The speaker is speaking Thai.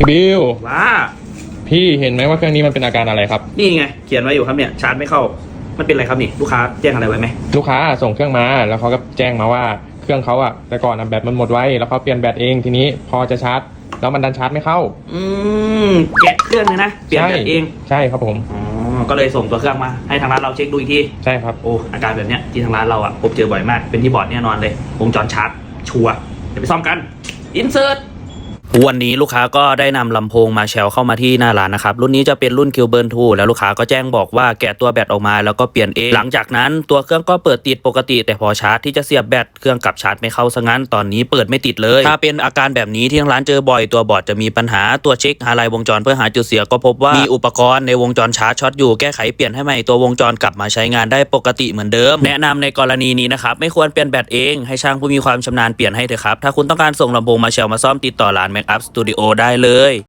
พี่บิวว้าพี่เห็นไหมว่าเครื่องนี้มันเป็นอาการอะไรครับ นี่ไง เขียนไว้อยู่ครับเนี่ย ชาร์จไม่เข้า มันเป็นอะไรครับนี่ ลูกค้าแจ้งอะไรไว้ไหม ลูกค้าส่งเครื่องมา แล้วเขาก็แจ้งมาว่าเครื่องเขาอะแต่ก่อนอะแบตมันหมดไว้ แล้วเขาเปลี่ยนแบตเอง ทีนี้พอจะชาร์จ แล้วมันดันชาร์จไม่เข้า อืมแกะเครื่องเลยนะ เปลี่ยนแบตเอง ใช่ครับผม อ๋อ ก็เลยส่งตัวเครื่องมา ให้ทางร้านเราเช็คดูอีกที ใช่ครับ โอ้ อาการแบบเนี้ยที่ทางร้านเราอะพบเจอบ่อยมาก เป็นที่บอร์ดแน่นอนเลย วงจรชาร์จชัวร์ เดี๋ยวไปซ่อมกัน อินเสิร์ต วันนี้ลูกค้าก็ได้นำลำโพงมาแชลเข้ามาที่หน้าร้านนะครับ รุ่นนี้จะเป็นรุ่น q b u r n 2แล้วลูกค้าก็แจ้งบอกว่าแกะตัวแบตออกมาแล้วก็เปลี่ยนเองหลังจากนั้นตัวเครื่องก็เปิดติดปกติ แต่พอชาร์จที่จะเสียบแบตเครื่องกลับชาร์จไม่เข้าซะงั้นตอนนี้เปิดไม่ติดเลย ถ้าเป็นอาการแบบนี้ที่ทางร้านเจอบ่อยตัวบอร์ดจะมีปัญหาตัวเช็คหาลายวงจรเพื่อหาจุดเสียก็พบว่ามีอุปกรณ์ในวงจรชาร์จช็อตอยู่แก้ไขเปลี่ยนให้ใหม่ตัววงจรกลับมาใช้งานได้ปกติเหมือนเดิม แนะนำในกรณีนี้นะครับไม่ควรเปลี่ยนแบตเองให้ช่างผู้มีความชำนาญเปลี่ยนให้เถอะครับถ้าคุณต้องการส่งลำโพงมาแชลมาซ่อมติดต่อร้าน Make Up Studio ได้เลย